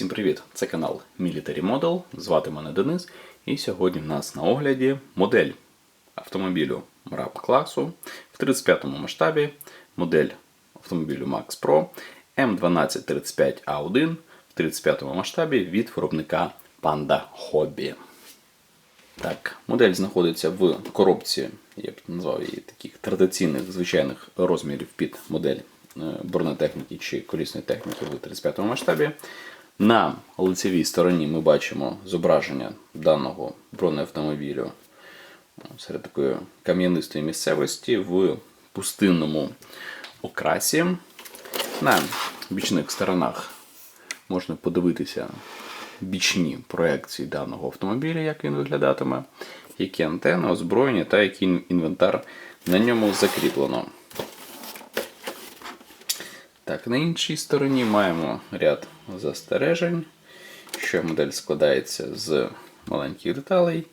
Всім привіт! Це канал Military Model. Звати мене Денис. І сьогодні в нас на огляді модель автомобілю RAP класу в 35 масштабі, модель автомобілю Max Pro M1235A1 в 35 масштабі від виробника Panda Hobby. Так, модель знаходиться в коробці, я б назвав її таких традиційних звичайних розмірів під модель е, бронетехніки чи колісної техніки в 35-му масштабі. На лицевій стороні ми бачимо зображення даного бронеавтомобілю серед такої кам'янистої місцевості в пустинному окрасі. На бічних сторонах можна подивитися бічні проекції даного автомобіля, як він виглядатиме, які антени, озброєння та який інвентар на ньому закріплено. Так, на іншій стороні маємо ряд застережень, що модель складається з маленьких деталей.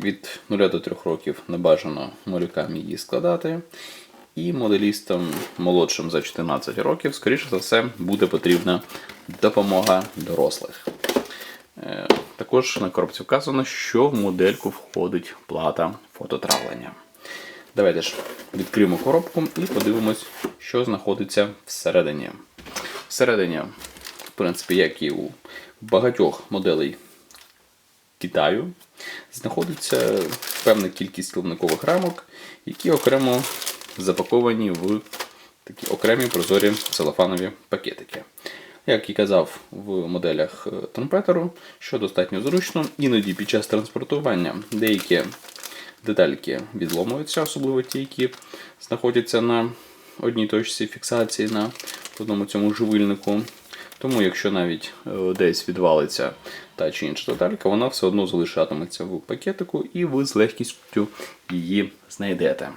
Від 0 до 3 років не бажано малюкам її складати. І моделістам молодшим за 14 років, скоріше за все, буде потрібна допомога дорослих. Е, Також на коробці вказано, що в модельку входить плата фототравлення. Давайте ж відкриємо коробку і подивимось, що знаходиться всередині. Всередині, в принципі, як і у багатьох моделей Китаю, знаходиться певна кількість словникових рамок, які окремо запаковані в такі окремі прозорі целофанові пакетики. Як і казав в моделях трампетеру, що достатньо зручно, іноді під час транспортування деякі детальки відломуються, особливо ті, які знаходяться на одній точці фіксації на одному цьому живильнику. Тому, якщо навіть е, десь відвалиться та чи інша деталька, вона все одно залишатиметься в пакетику і ви з легкістю її знайдете.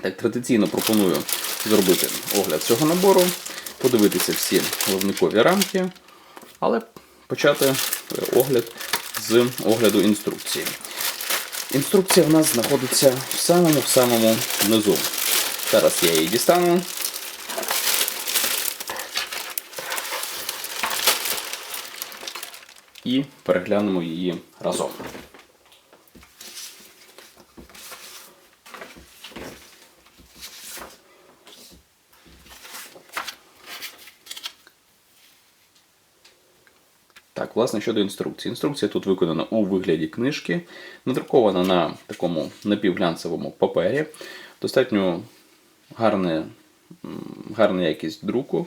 Так, традиційно пропоную зробити огляд цього набору, подивитися всі головникові рамки, але почати огляд з огляду інструкції. Інструкція в нас знаходиться в самому-в самому низу. Зараз я її дістану. І переглянемо її разом. Власне, щодо інструкції. Інструкція тут виконана у вигляді книжки, надрукована на такому напівглянцевому папері. Достатньо гарне, гарна якість друку,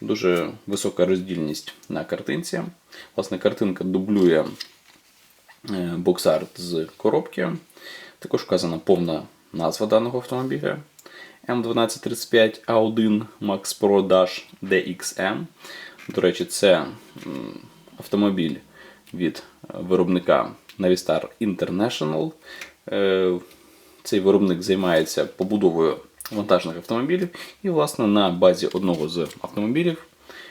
дуже висока роздільність на картинці. Власне, картинка дублює е, боксарт з коробки. Також вказана повна назва даного автомобіля. M1235A1 Max Pro Dash DXM. До речі, це автомобіль від виробника Navistar International. Е, цей виробник займається побудовою вантажних автомобілів. І, власне, на базі одного з автомобілів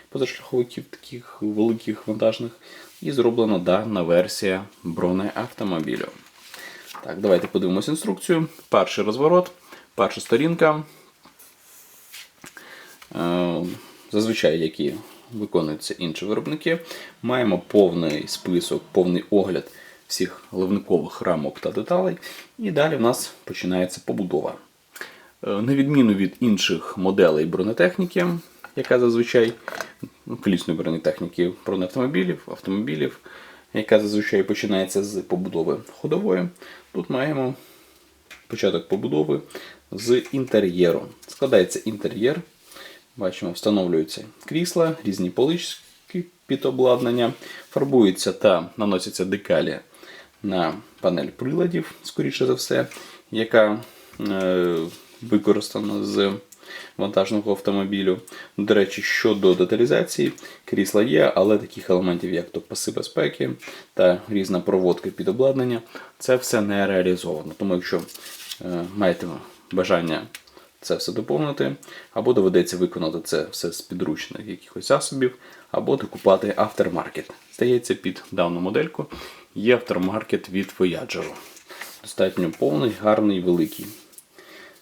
позашляховиків, таких великих вантажних, і зроблена дана версія бронеавтомобілю. Так, давайте подивимося інструкцію. Перший розворот, перша сторінка. Е, зазвичай, які виконуються інші виробники. Маємо повний список, повний огляд всіх ливникових рамок та деталей. І далі в нас починається побудова. Е, на відміну від інших моделей бронетехніки, яка зазвичай ну, колісної бронетехніки бронеавтомобілів, автомобілів, яка зазвичай починається з побудови ходової, тут маємо початок побудови з інтер'єру. Складається інтер'єр Бачимо, встановлюються крісла, різні полички під обладнання, фарбуються та наносяться декалі на панель приладів, скоріше за все, яка е, використана з вантажного автомобілю. До речі, щодо деталізації, крісла є, але таких елементів, як то паси безпеки та різна проводка під обладнання, це все не реалізовано. Тому, якщо е, маєте бажання це все доповнити, або доведеться виконати це все з підручних якихось засобів, або докупати автормаркет. Здається, під дану модельку є автормаркет від Voyager. Достатньо повний, гарний, великий.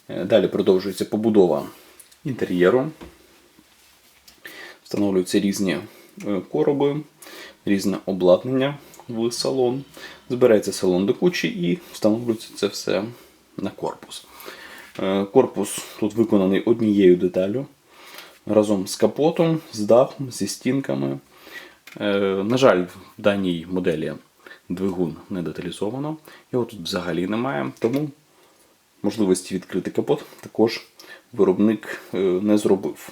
Е, далі продовжується побудова інтер'єру. Встановлюються різні е, короби, різне обладнання в салон. Збирається салон до кучі і встановлюється це все на корпус. Е, Корпус тут виконаний однією деталю разом з капотом, з дахом, зі стінками. Е, На жаль, в даній моделі двигун не деталізовано. Його тут взагалі немає, тому можливості відкрити капот також виробник е, не зробив.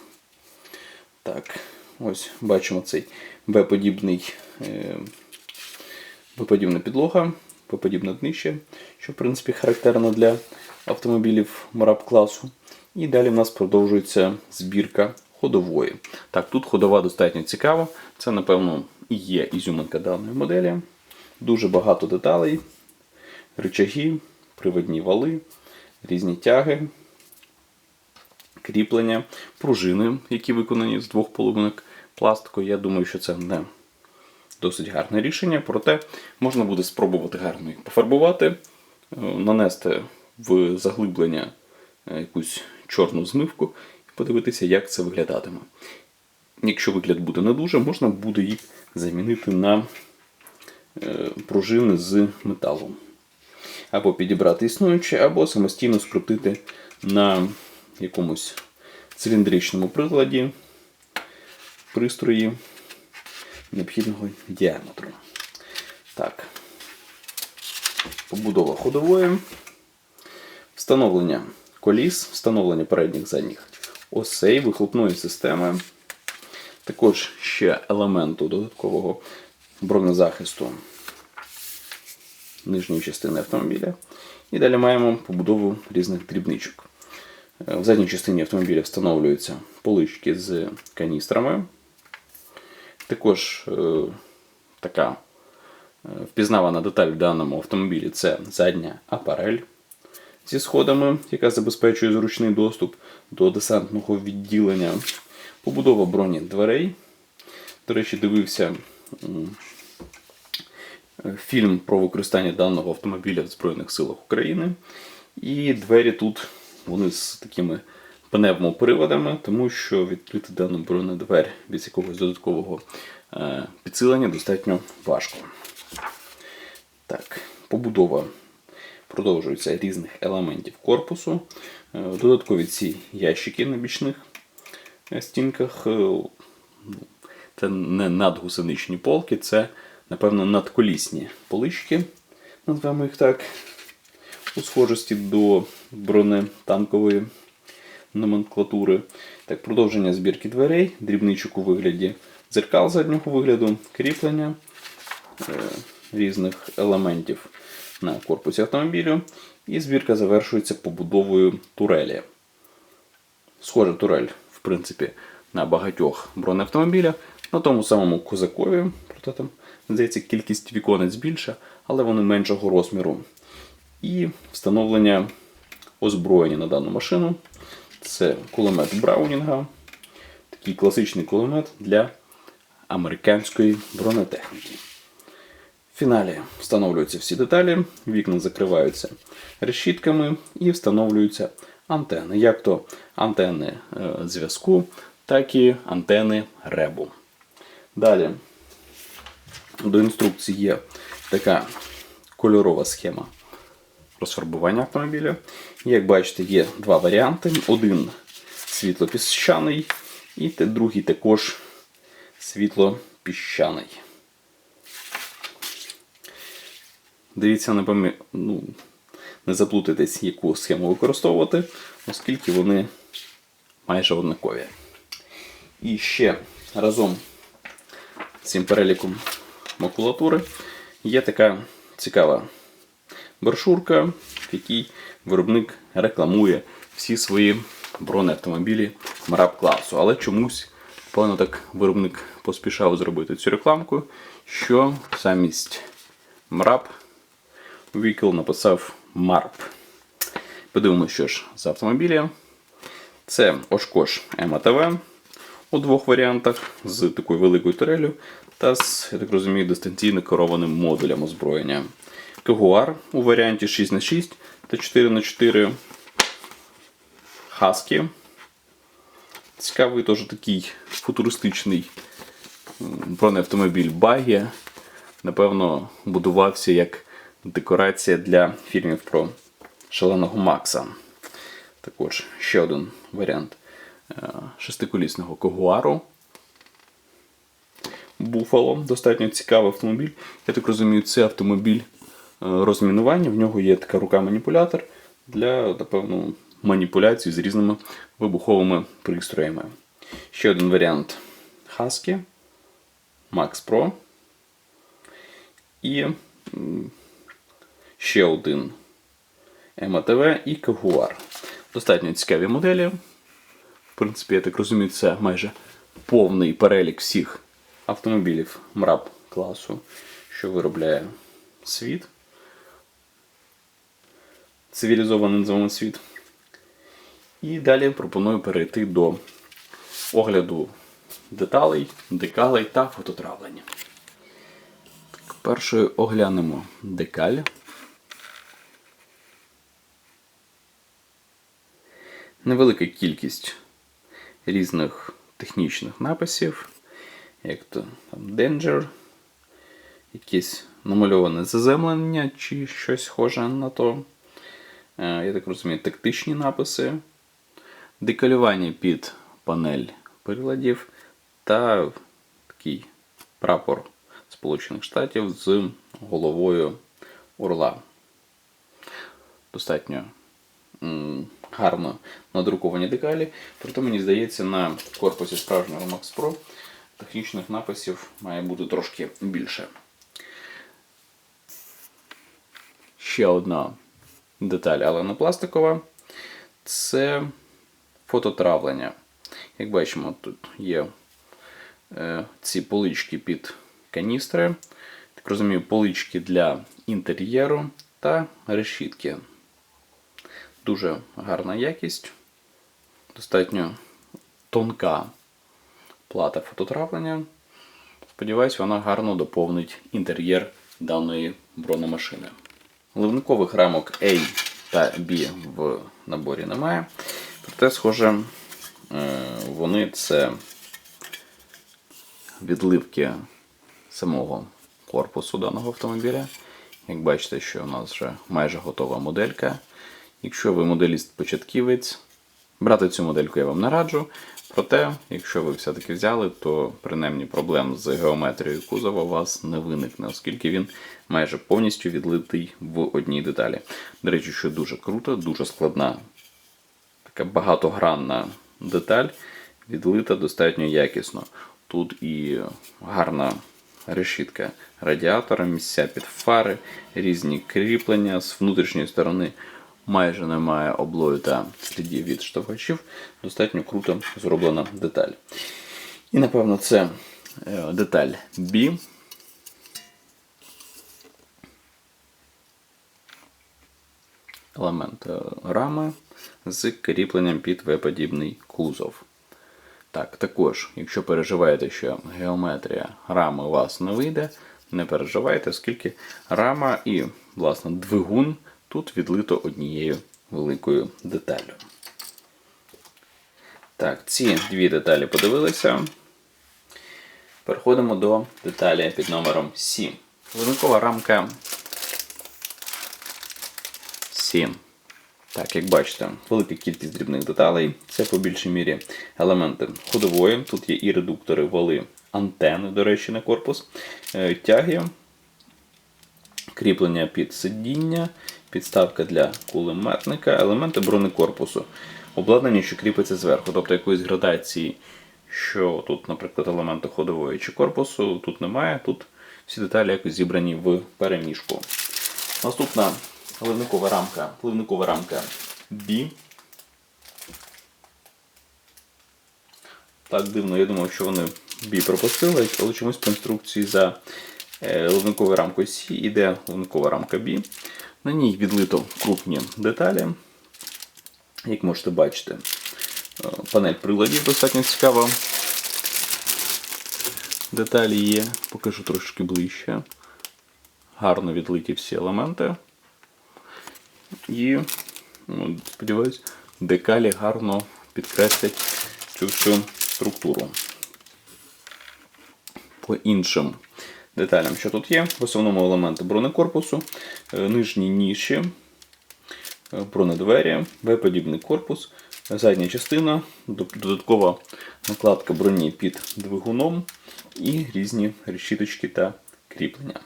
Так, ось бачимо цей Б-подібний, Б-подібна підлога, Б-подібне днище, що в принципі характерно для автомобілів Мараб класу. І далі в нас продовжується збірка ходової. Так, тут ходова достатньо цікава. Це, напевно, і є ізюминка даної моделі. Дуже багато деталей, рычаги, приводні вали, різні тяги, кріплення, пружини, які виконані з двох половинок пластику. Я думаю, що це не досить гарне рішення, проте можна буде спробувати гарно їх пофарбувати, е, нанести в заглиблення е, якусь чорну змивку і подивитися, як це виглядатиме. Якщо вигляд буде не дуже, можна буде їх замінити на е, пружини з металу. Або підібрати існуючі, або самостійно скрутити на якомусь циліндричному приладі пристрої необхідного діаметру. Так. Побудова ходової. Встановлення коліс, встановлення передніх задніх осей, вихлопної системи. Також ще елементу додаткового бронезахисту нижньої частини автомобіля. І далі маємо побудову різних дрібничок. Е, В задній частині автомобіля встановлюються полички з каністрами. Також е, така е, впізнавана деталь в даному автомобілі це задня апарель зі сходами, яка забезпечує зручний доступ до десантного відділення. Побудова броні дверей. До речі, дивився е, фільм про використання даного автомобіля в Збройних силах України. І двері тут вони з такими пневмоприводами, тому що відкрити дану бронедвер без якогось додаткового е, підсилення достатньо важко. Так, побудова продовжується різних елементів корпусу. Е, Додаткові ці ящики на бічних е, стінках. е, Це не надгусеничні полки, це, напевно, надколісні полички, назвемо їх так, у схожості до бронетанкової номенклатури. Так, продовження збірки дверей, дрібничок у вигляді дзеркал заднього вигляду, кріплення е, різних елементів на корпусі автомобілю. І збірка завершується побудовою турелі. Схожа турель, в принципі, на багатьох бронеавтомобілях, на тому самому козакові, проте там, здається, кількість віконець більша, але вони меншого розміру. І встановлення озброєння на дану машину. Це кулемет Браунінга, такий класичний кулемет для американської бронетехніки. В фіналі встановлюються всі деталі, вікна закриваються решітками і встановлюються антени. Як то антени е, зв'язку, так і антени ребу. Далі до інструкції є така кольорова схема розфарбування автомобіля. Як бачите, є два варіанти. Один світло-піщаний, і другий також світло-піщаний. Дивіться, не, пам'я... ну, не заплутайтесь, яку схему використовувати, оскільки вони майже однакові. І ще разом з цим переліком макулатури є така цікава брошурка, в якій виробник рекламує всі свої бронеавтомобілі Мараб класу. Але чомусь, певно, так виробник поспішав зробити цю рекламку, що замість Мараб Vehicle написав Марп. Подивимося, що ж за автомобілі. Це Oshkosh МАТВ у двох варіантах з такою великою турелью та з, я так розумію, дистанційно керованим модулем озброєння. Кагуар у варіанті 6х6 та 4х4. Husky. Цікавий теж такий футуристичний бронеавтомобіль Багі, напевно, будувався як декорація для фільмів про шаленого Макса. Також ще один варіант е, шестиколісного когуару. Буфало достатньо цікавий автомобіль. Я так розумію, це автомобіль е, розмінування. В нього є така рука-маніпулятор для, напевно, маніпуляцій з різними вибуховими пристроями. Ще один варіант Husky, Max Pro. І ще один МАТВ і Кагуар. Достатньо цікаві моделі. В принципі, я так розумію, це майже повний перелік всіх автомобілів МРАП класу, що виробляє світ. Цивілізований називаємо світ. І далі пропоную перейти до огляду деталей, декалей та фототравлення. Першою оглянемо декаль. Невелика кількість різних технічних написів, як то там Danger, якесь намальоване заземлення чи щось схоже на то. Е, Я так розумію, тактичні написи, декалювання під панель приладів та такий прапор Сполучених Штатів з головою орла. Достатньо гарно надруковані декалі. Проте мені здається, на корпусі справжнього Max Pro технічних написів має бути трошки більше. Ще одна деталь, але не пластикова. Це фототравлення. Як бачимо, тут є е, ці полички під каністри. Так розумію, полички для інтер'єру та решітки. Дуже гарна якість, достатньо тонка плата фототравлення. Сподіваюсь, вона гарно доповнить інтер'єр даної бронемашини. Ливникових рамок A та B в наборі немає. Проте, схоже, е, вони це відливки самого корпусу даного автомобіля. Як бачите, що у нас вже майже готова моделька. Якщо ви моделіст-початківець, брати цю модельку я вам не раджу. Проте, якщо ви все-таки взяли, то принаймні проблем з геометрією кузова у вас не виникне, оскільки він майже повністю відлитий в одній деталі. До речі, що дуже круто, дуже складна, така багатогранна деталь, відлита достатньо якісно. Тут і гарна решітка радіатора, місця під фари, різні кріплення з внутрішньої сторони. Майже немає облою та слідів від штовхачів. Достатньо круто зроблена деталь. І, напевно, це е, деталь B. Елемент е, рами з кріпленням під V-подібний кузов. Так, також, якщо переживаєте, що геометрія рами у вас не вийде, не переживайте, оскільки рама і, власне, двигун тут відлито однією великою деталлю. Так, ці дві деталі подивилися. Переходимо до деталі під номером 7. Виникова рамка 7. Так, як бачите, велика кількість дрібних деталей. Це по більшій мірі елементи ходової. Тут є і редуктори, вали, антени, до речі, на корпус, е, тяги, кріплення під сидіння, підставка для кулеметника, елементи бронекорпусу. Обладнання, що кріпиться зверху, тобто якоїсь градації, що тут, наприклад, елементи ходової чи корпусу, тут немає. Тут всі деталі якось зібрані в переміжку. Наступна ливникова рамка, ливникова рамка B. Так дивно, я думав, що вони B пропустили, але чомусь по інструкції за е, ливниковою рамкою C йде ливникова рамка B. На ній відлито крупні деталі. Як можете бачити, е, панель приладів достатньо цікава. Деталі є, покажу трошки ближче. Гарно відлиті всі елементи. І, ну, сподіваюсь, декалі гарно підкреслять цю всю структуру. по іншим деталям, що тут є. В основному елементи бронекорпусу, е, нижні ніші, е, бронедвері, В-подібний корпус, задня частина, додаткова накладка броні під двигуном і різні решіточки та кріплення.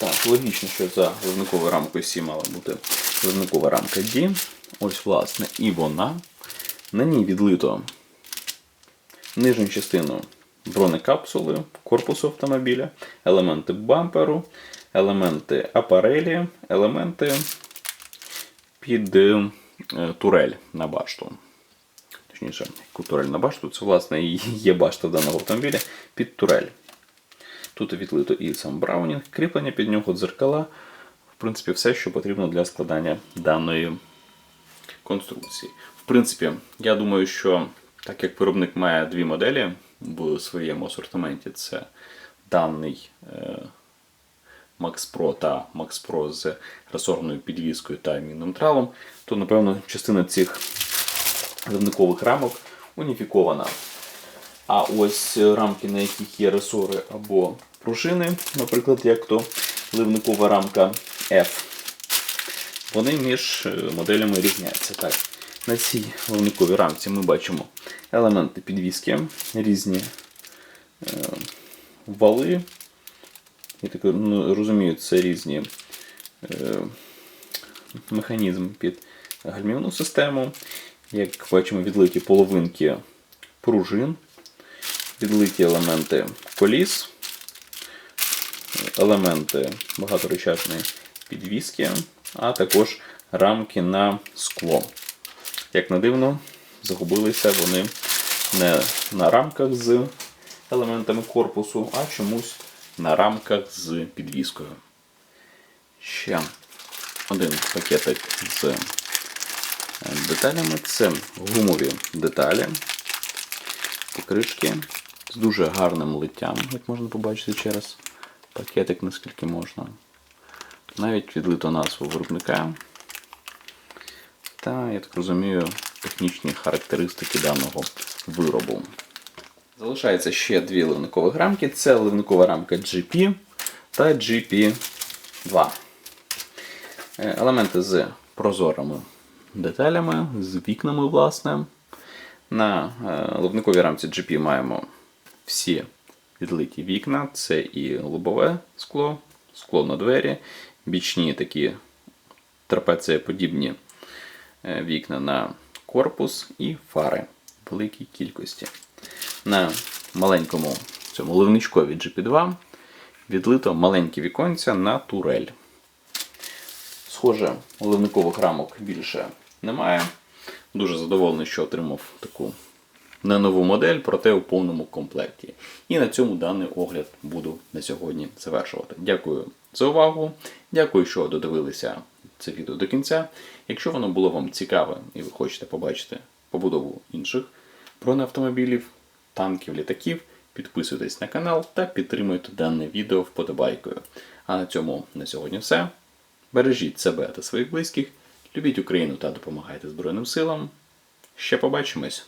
Так, логічно, що за ливниковою рамкою Сі мала бути ливникова рамка D. Ось, власне, і вона. На ній відлито нижню частину бронекапсули, корпусу автомобіля, елементи бамперу, елементи апарелі, елементи під е, турель на башту. Точніше, яку турель на башту, це власне і є башта даного автомобіля під турель. Тут відлито і сам Браунінг, кріплення під нього, дзеркала. В принципі, все, що потрібно для складання даної конструкції. В принципі, я думаю, що так як виробник має дві моделі в своєму асортименті, це даний е, Max Pro та Max Pro з ресорною підвіскою та мінним тралом, то, напевно, частина цих ливникових рамок уніфікована. А ось рамки, на яких є ресори або пружини, наприклад, як то ливникова рамка F, вони між е, моделями різняться. Так, на цій ливниковій рамці ми бачимо елементи підвіски, різні е, вали. Я так ну, розумію, це різні е, механізм під гальмівну систему. Як бачимо, відлиті половинки пружин, відлиті елементи коліс, елементи багаторечашної підвіски, а також рамки на скло. Як не дивно, загубилися вони не на рамках з елементами корпусу, а чомусь на рамках з підвіскою. Ще один пакетик з е, деталями. Це гумові деталі, покришки з дуже гарним литтям, як можна побачити через пакетик, наскільки можна. Навіть відлито назву виробника. Та, я так розумію, технічні характеристики даного виробу. Залишається ще дві ливникові рамки. Це ливникова рамка GP та GP2. Е, Елементи з прозорими деталями, з вікнами, власне. На е, ливниковій рамці GP маємо всі відлиті вікна. Це і лобове скло, скло на двері, бічні такі трапецієподібні е, вікна на корпус і фари в великій кількості. На маленькому цьому ливничкові GP2 відлито маленькі віконця на турель. Схоже, ливникових рамок більше немає. Дуже задоволений, що отримав таку не нову модель, проте у повному комплекті. І на цьому даний огляд буду на сьогодні завершувати. Дякую за увагу. Дякую, що додивилися це відео до кінця. Якщо воно було вам цікаве і ви хочете побачити побудову інших бронеавтомобілів, танків, літаків, підписуйтесь на канал та підтримуйте дане відео вподобайкою. А на цьому на сьогодні все. Бережіть себе та своїх близьких, любіть Україну та допомагайте Збройним силам. Ще побачимось!